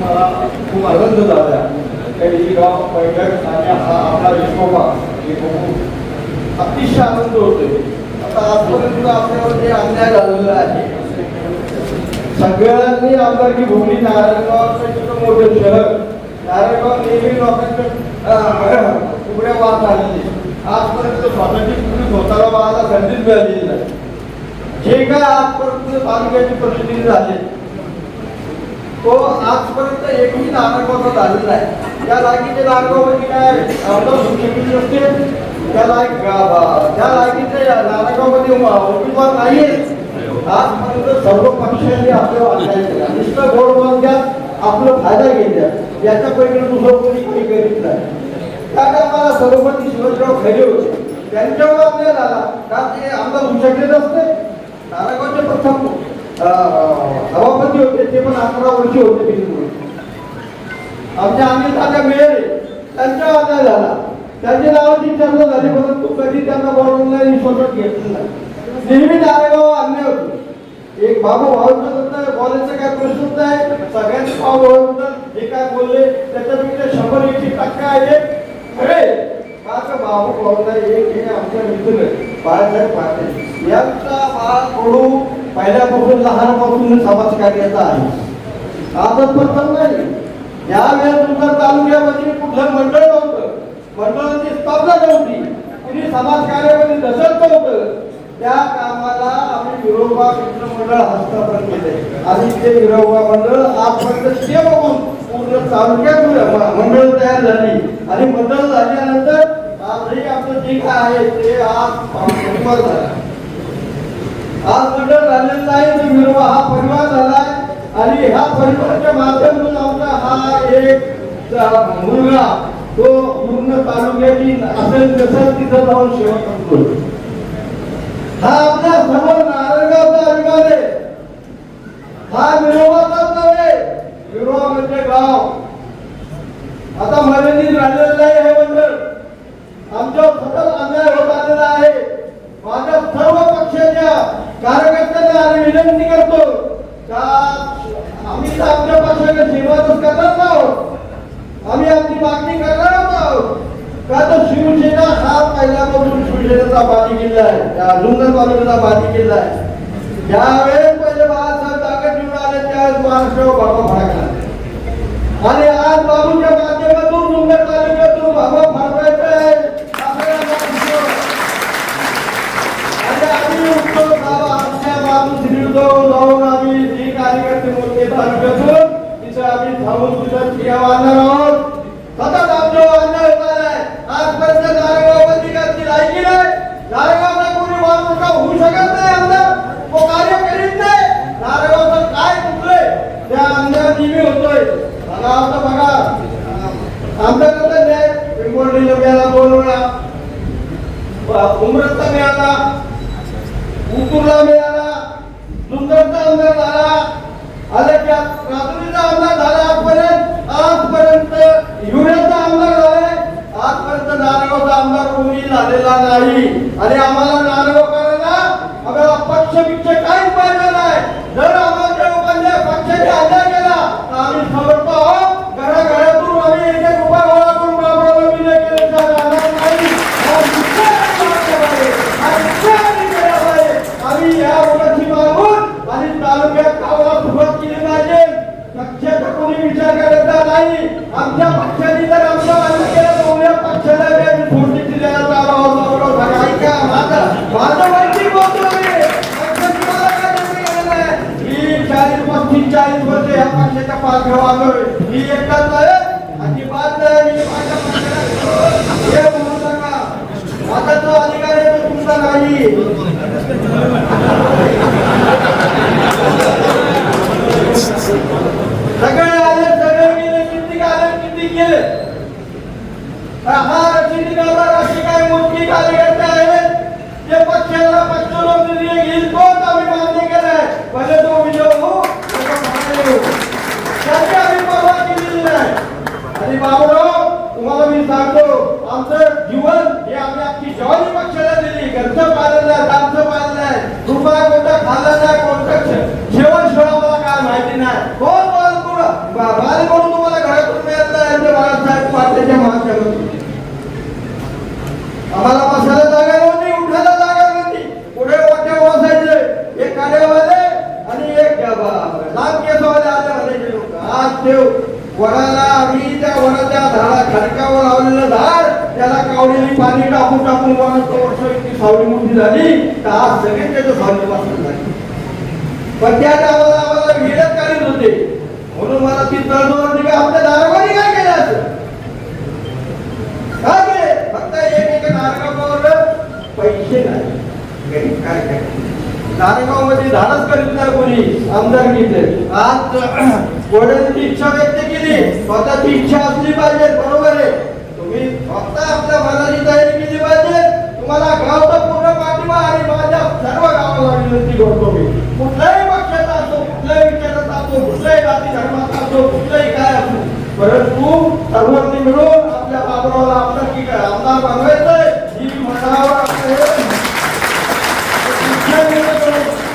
मला खूप आनंद झाला काही गाव बैठक आणि हा आपला विश्वबा हे बघून अतिशय आनंद होतोय आता आजपर्यंत आपल्यावर जे अन्याय झालेला आहे सगळ्यांनी आमदारकी भूमी नारायणगावचं मोठं शहर नारायणगाव नेहमी लोकांच्या उघड्या वाद झालेली आजपर्यंत स्वतःची पूर्ण स्वतःला मला संधीच मिळालेली नाही. जे काय आजपर्यंत तालुक्याची प्रतिनिधी झाले? तो आजपर्यंत एकही नारायणगावचा झालेला आहे त्या लायकीचे नारायणगावमध्ये काय आमदार सुशिक्षित नसते. त्या लायक त्या लायकीचे नारायणगावमध्ये उमेदवार नाहीये. आजपर्यंत सर्व पक्षांनी आपल्या अन्याय केला नुसतं गोड बोलण्यात आपलं फायदा घेतला याच्यापैकी दुसरं कोणी काही करीत नाही. त्या कामाला सभापती शिवाजीराव खैरे होते. त्यांच्यावर आपल्याला का ते आमदार होऊ शकले नसते. प्रथम सभापती होते ते पण अकरा वर्षी होते आमच्या आम्ही दादा मिळाले. त्यांच्या अन्याय झाला. त्यांची नावाची चर्चा झाली परंतु कधी त्यांना बोलवून नाही स्वतः घेतलं नाही. नेहमी नारायणगाव अन्याय होतो. एक बाबू भाऊंचं बोलायचं काय प्रश्नच नाही. सगळ्यांचे भाऊ भाऊ हे काय बोलले त्याच्यापेक्षा शंभर एकशे टक्का आहे. खरे का भाऊ भाऊ एक हे आमच्या मित्र बाळासाहेब पाटील. यांचा बाळ कडू पहिल्यापासून लहानपासून समाज कार्याचा आहे. आजच प्रथम नाही या वेळेस तुमच्या तालुक्यामध्ये कुठलं मंडळ नव्हतं मंडळाची स्थापना नव्हती. कुणी समाज कार्यामध्ये नसत नव्हतं त्या कामाला आम्ही विरोबा मित्र मंडळ हस्तांतरण केले आणि ते विरोबा मंडळ आजपर्यंत ते बघून पूर्ण तालुक्यात मंडळ तयार झाली. आणि मंडळ झाल्यानंतर आजही आपलं जे काय आहे ते आज झालं. आज मंडळ झालेला आहे तो मिरवा हा परिवार झालाय. आणि ह्या परिवाराच्या माध्यमातून आमचा हा एक मुलगा तो पूर्ण तालुक्याची असेल तसंच तिथं जाऊन सेवा करतो हा आपल्यासमोर नारायणगावचा अधिकार आहे हा विरोबाचाच नव्हे विरोबा म्हणजे गाव आता मर्यादित राहिलेलं नाही हे मंडळ आमच्यावर सतत अन्याय होत आलेला आहे माझ्या सर्व पक्षाच्या कार्यकर्त्यांना आम्ही विनंती करतो. का आम्ही तर आमच्या पक्षाच्या सेवाच करणार आहोत. आम्ही आपली मागणी करणार आहोत. का तर शिवसेना हा पहिल्यापासून शिवसेनेचा बाजी किल्ला आहे. त्या जुन्नर तालुक्याचा बाजी किल्ला आहे. ज्यावेळेस पहिले बाळासाहेब ताकद निवडून आले त्यावेळेस महाराष्ट्रावर बाबा फडकला. आणि आज बाबूच्या माध्यमातून जुन्नर तालुक्यातून बाबा फडकायचा आहे आपल्याला माहिती आहे. आणि आम्ही उठतो बाबा आमच्या जाऊन आम्ही जी कार्यकर्ते मोठे तालुक्यातून तिथं आम्ही थांबून तिथं क्रिया मारणार आहोत. सतत अन्याय आहे आजपर्यंत नारायणगावमध्ये काय लायकी नाही. कोणी माणूस होऊ शकत नाही आमदार. तो कार्य करीत नाही. काय चुकलंय त्या आमदार निमी होतोय. बघा आता बघा आमदार न्याय पिंपोर्डीला मिळाला दोन वेळा उमरस्ता मिळाला उतुरला मिळाला सुंदरचा आमदार झाला आल्याच्या रात्रीचा आमदार झाला आजपर्यंत आजपर्यंत युरियाचा आमदार झालाय आजपर्यंत नारायणगावचा आमदार कोणी झालेला नाही. आणि आम्हाला नारायणगावकरांना आम्हाला पक्ष पिक्ष काहीच पाहिजे नाही. जर आम्हाला लोकांच्या पक्षाने अन्याय केला तर आम्ही समर्थ आहोत. घराघरातून आम्ही एक एक रुपया गोळा करून जाणार नाही. आम्ही या मागून आणि तालुक्यात कामाला सुरुवात केली पाहिजे. पक्षाचा कोणी विचार करायचा नाही. आमच्या पक्षाने जर आमचा अन्याय केला तर उद्या पक्षाला बी आम्ही सोडण्याची द्यायला आलो आहोत. ऐका माझं माझं वैयक्तिक बोलतो मी पक्षाची मला काय देणं घेणं नाही. मी चाळीस पस्तीस चाळीस वर्ष या माणसाच्या पाठीवर आलोय मी एकटाच आणि अजिबात नाही मी माझ्या आणि बाबूराव तुम्हाला मी सांगतो आमचं जीवन हे आम्ही आमची शिवाजी पक्षाला दिली. घरचं पालन नाही दामचं पालन नाही कोणता खाल्ला नाही कोणतं जेवण शिवाय मला काय माहिती नाही. कोण बाल कोण? बाल कोण तुम्हाला घरातून मिळत नाही बाळासाहेब पाटल्याच्या महासेवक आम्हाला बसायला जागा नव्हती उठायला जागा नव्हती. पुढे वाटे बसायचे. एक काड्यावाले आणि एक लांब केसवाले आले म्हणायचे लोक. आज देव वडाला आम्ही त्या वडाच्या झाडा खडकावर लावलेलं झाड त्याला कावडीने पाणी टाकून टाकून वनाचं वर्ष इतकी सावली मोठी झाली तर आज सगळे त्याच्या सावली पासून झाली. पण त्या गावाला आम्हाला विडत काढीत होते. म्हणून मला ती तळमळ का आपल्या दारोगारी काय केलं असं? काय केले? फक्त एक एक दारगावावर पैसे नाही. काय काय? नारगावमध्ये धाडच करीत नाही कोणी आमदार घेतले आज वडिलांची इच्छा व्यक्त केली स्वतःची इच्छा असली पाहिजे बरोबर आहे. तुम्ही फक्त आपल्या मनाची तयारी केली पाहिजे. तुम्हाला गावचा पूर्ण पाठिंबा आणि माझ्या सर्व गावाला विनंती करतो मी. कुठल्याही पक्षाचा असो कुठल्याही विचाराचा असो कुठल्याही जाती धर्माचा असो कुठलाही काय असो. परंतु सर्वांनी मिळून आपल्या बाबरावाला आमदार की काय? आमदार बनवायचंय ही मनावर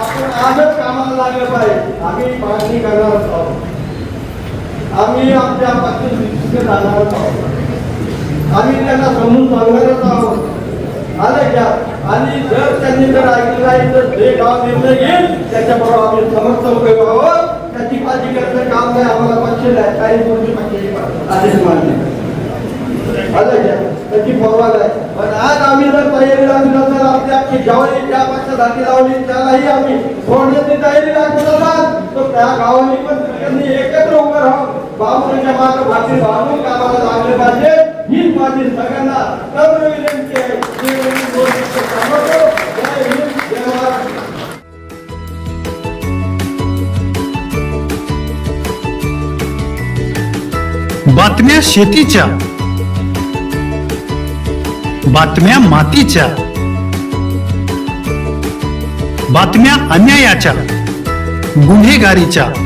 आपण आजच कामाला लागलं पाहिजे. आम्ही मागणी करणार आहोत. आम्ही आमच्या पक्षाचे राहणार आहोत. आम्ही त्यांना समजून सांगणारच आहोत. आलं का? आणि जर त्यांनी जर ऐकलं नाही तर जे गाव निर्णय घेईल त्याच्याबरोबर आम्ही समर्थन उभे आहोत. त्याची काळजी करायचं काम नाही आम्हाला पक्ष नाही. काही गोष्टी पक्ष आदेश मानले आलं का? त्याची परवा नाही पण आज आम्ही जर तयारी लागली नसेल आपल्या की गावाने ज्या पक्षासाठी लावली त्यालाही आम्ही सोडण्याची तयारी लागत असाल तर त्या गावाने पण सगळ्यांनी एकत्र उभं राहून बाबूंच्या मात्र भाषेत बांधून कामाला लागले पाहिजे. हीच माझी सगळ्यांना नम्र विनंती आहे. बातम्या शेतीच्या. बातम्या मातीच्या. बातम्या अन्यायाच्या. गुन्हेगारीच्या.